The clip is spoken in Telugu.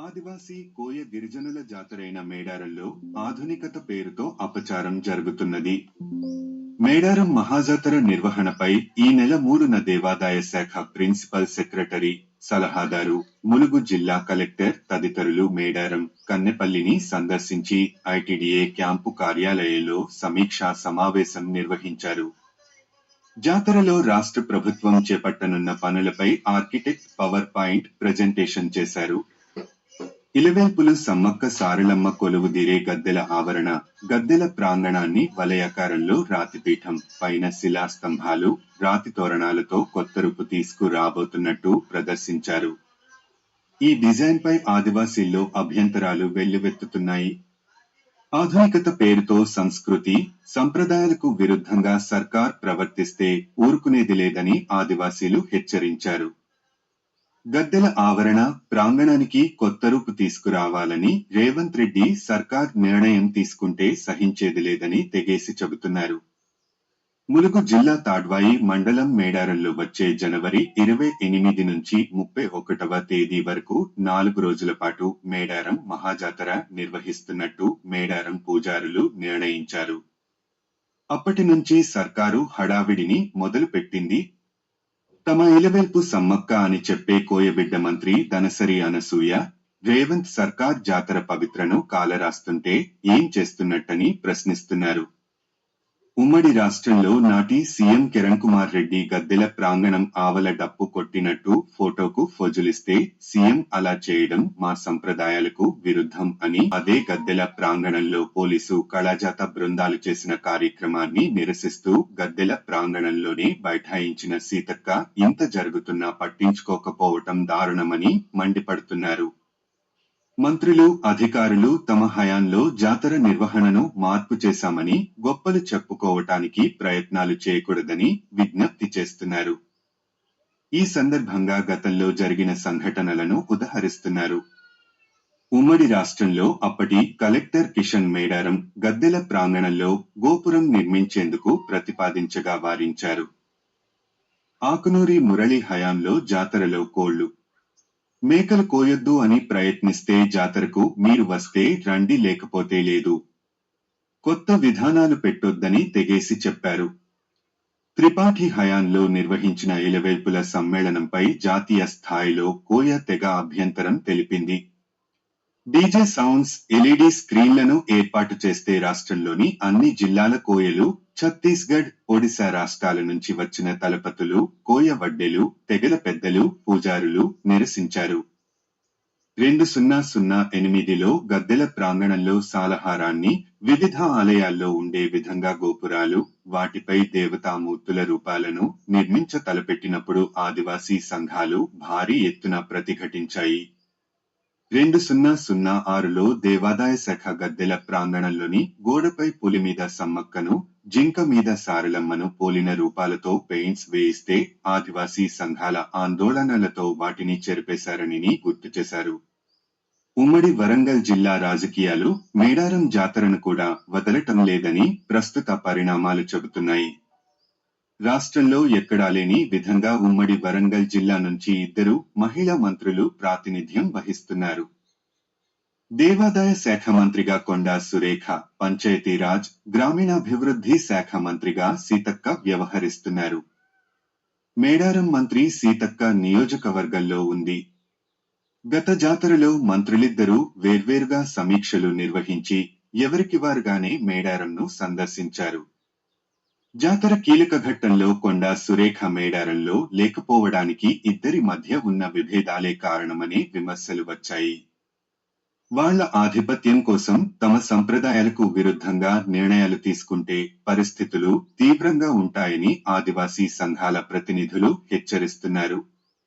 ఆదివాసీ కోయ గిరిజనుల జాతరైన మేడారంలో ఆధునికత పేరుతో అపచారం జరుగుతున్నది. మేడారం మహాజాతర నిర్వహణపై ఈ నెల మూడున దేవాదాయ శాఖ ప్రిన్సిపల్ సెక్రటరీ సలహాదారు ములుగు జిల్లా కలెక్టర్ తదితరులు మేడారం కన్నెపల్లిని సందర్శించి ఐటిడిఏ క్యాంపు కార్యాలయంలో సమీక్షా సమావేశం నిర్వహించారు. జాతరలో రాష్ట్ర ప్రభుత్వం చేపట్టనున్న పనులపై ఆర్కిటెక్ట్ పవర్ పాయింట్ ప్రజెంటేషన్ చేశారు. ఇలవేల్పులు సమ్మక్క సారలమ్మ కొలువుదీరే గద్దెల ఆవరణ గద్దెల ప్రాంగణాన్ని వలయాకారంలో రాతిపీఠం పైన శిలాస్తంభాలు రాతి తోరణాలతో కొత్త రూపు తీసుకురాబోతున్నట్టు ప్రదర్శించారు ఈ డిజైన్ పై ఆదివాసీల్లో అభ్యంతరాలు వెల్లువెత్తుతున్నాయి ఆధునికత పేరుతో సంస్కృతి సంప్రదాయాలకు విరుద్ధంగా సర్కార్ ప్రవర్తిస్తే ఊరుకునేది లేదని ఆదివాసీలు హెచ్చరించారు గద్దెల ఆవరణ ప్రాంగణానికి కొత్త రూపు తీసుకురావాలని రేవంత్ రెడ్డి సర్కార్ నిర్ణయం తీసుకుంటే సహించేది లేదని తెగేసి చెబుతున్నారు. ములుగు జిల్లా తాడ్వాయి మండలం మేడారంలో వచ్చే జనవరి ఇరవై ఎనిమిది నుంచి ముప్పై ఒకటవ తేదీ వరకు నాలుగు రోజుల పాటు మేడారం మహాజాతర నిర్వహిస్తున్నట్టు మేడారం పూజారులు నిర్ణయించారు. అప్పటి నుంచి సర్కారు హడావిడిని మొదలుపెట్టింది తమ ఇలవెల్పు సమ్మక్క అని చెప్పే కోయబిడ్డ మంత్రి దనసరి అనసూయ రేవంత్ సర్కార్ జాతర పవిత్రను కాలరాస్తుంటే ఏం చేస్తున్నట్టని ప్రశ్నిస్తున్నారు. ఉమ్మడి రాష్ట్రంలో నాటి సీఎం కిరణ్ కుమార్ రెడ్డి గద్దెల ప్రాంగణం ఆవల డప్పు కొట్టినట్టు ఫోటోకు ఫొజులిస్తే సీఎం అలా చేయడం మా సంప్రదాయాలకు విరుద్ధం అని అదే గద్దెల ప్రాంగణంలో పోలీసు కళాజాత బృందాలు చేసిన కార్యక్రమాన్ని నిరసిస్తూ గద్దెల ప్రాంగణంలోనే బైఠాయించిన సీతక్క ఇంత జరుగుతున్నా పట్టించుకోకపోవటం దారుణమని మండిపడుతున్నారు. మంత్రులు అధికారులు తమ హయాంలో జాతర నిర్వహణను మార్పు చేశామని గొప్పలు చెప్పుకోవటానికి ప్రయత్నాలు చేయకూడదని విజ్ఞప్తి చేస్తున్నారు. ఈ సందర్భంగా గతంలో జరిగిన సంఘటనలను ఉదహరిస్తున్నారు. ఉమ్మడి రాష్ట్రంలో అప్పటి కలెక్టర్ కిషన్ మేడారం గద్దెల ప్రాంగణంలో గోపురం నిర్మించేందుకు ప్రతిపాదించగా వారించారు. ఆకునూరి మురళి హయాంలో జాతరలో కోళ్ళు మేకలు కోయొద్దు అని ప్రయత్నిస్తే జాతరకు మీరు వస్తే రండి లేకపోతే లేదు. కొత్త విధానాలు పెట్టొద్దని తెగేసి చెప్పారు. త్రిపాఠి హయాంలో నిర్వహించిన ఇలవేల్పుల సమ్మేళనంపై జాతీయ స్థాయిలో కోయ తెగ అభ్యంతరం తెలిపింది. డీజే సౌండ్స్ ఎల్ఈడి స్క్రీన్లను ఏర్పాటు చేస్తే రాష్ట్రంలోని అన్ని జిల్లాల కోయలు ఛత్తీస్గఢ్ ఒడిశా రాష్ట్రాల నుంచి వచ్చిన తలపతులు కోయ వడ్డెలు తెగల పెద్దలు పూజారులు నిరసించారు. రెండు సున్నా సున్నా ఎనిమిదిలో గద్దెల ప్రాంగణంలో సాలహారాన్ని వివిధ ఆలయాల్లో ఉండే విధంగా గోపురాలు వాటిపై దేవతామూర్తుల రూపాలను నిర్మించ తలపెట్టినప్పుడు ఆదివాసీ సంఘాలు భారీ ఎత్తున ప్రతిఘటించాయి. రెండు సున్నా సున్నా ఆరులో దేవాదాయ శాఖ గద్దెల ప్రాంగణంలోని గోడపై పులి మీద సమ్మక్కను జింక మీద సారలమ్మను పోలిన రూపాలతో పెయింట్స్ వేయిస్తే ఆదివాసీ సంఘాల ఆందోళనలతో వాటిని చెరిపేశారని గుర్తు చేశారు. ఉమ్మడి వరంగల్ జిల్లా రాజకీయాలు మేడారం జాతరను కూడా వదలటం లేదని ప్రస్తుత పరిణామాలు చెబుతున్నాయి. రాష్ట్రంలో ఎక్కడా లేని విధంగా ఉమ్మడి వరంగల్ జిల్లా నుంచి ఇద్దరు మహిళా మంత్రులు ప్రాతినిధ్యం వహిస్తున్నారు. దేవాదాయ శాఖ మంత్రిగా కొండా సురేఖ పంచాయతీరాజ్ గ్రామీణాభివృద్ధి శాఖ మంత్రిగా సీతక్క వ్యవహరిస్తున్నారు. మేడారం మంత్రి సీతక్క నియోజకవర్గంలో ఉంది. గత జాతరలో మంత్రులిద్దరూ వేర్వేరుగా సమీక్షలు నిర్వహించి ఎవరికి వారుగానే మేడారంను సందర్శించారు. జాతర కీలక ఘట్టంలో కొండా సురేఖ మేడారంలో లేకపోవడానికి ఇద్దరి మధ్య ఉన్న విభేదాలే కారణమని విమర్శలు వచ్చాయి. వాళ్ళ ఆధిపత్యం కోసం తమ సంప్రదాయాలకు విరుద్ధంగా నిర్ణయాలు తీసుకుంటే పరిస్థితులు తీవ్రంగా ఉంటాయని ఆదివాసీ సంఘాల ప్రతినిధులు హెచ్చరిస్తున్నారు.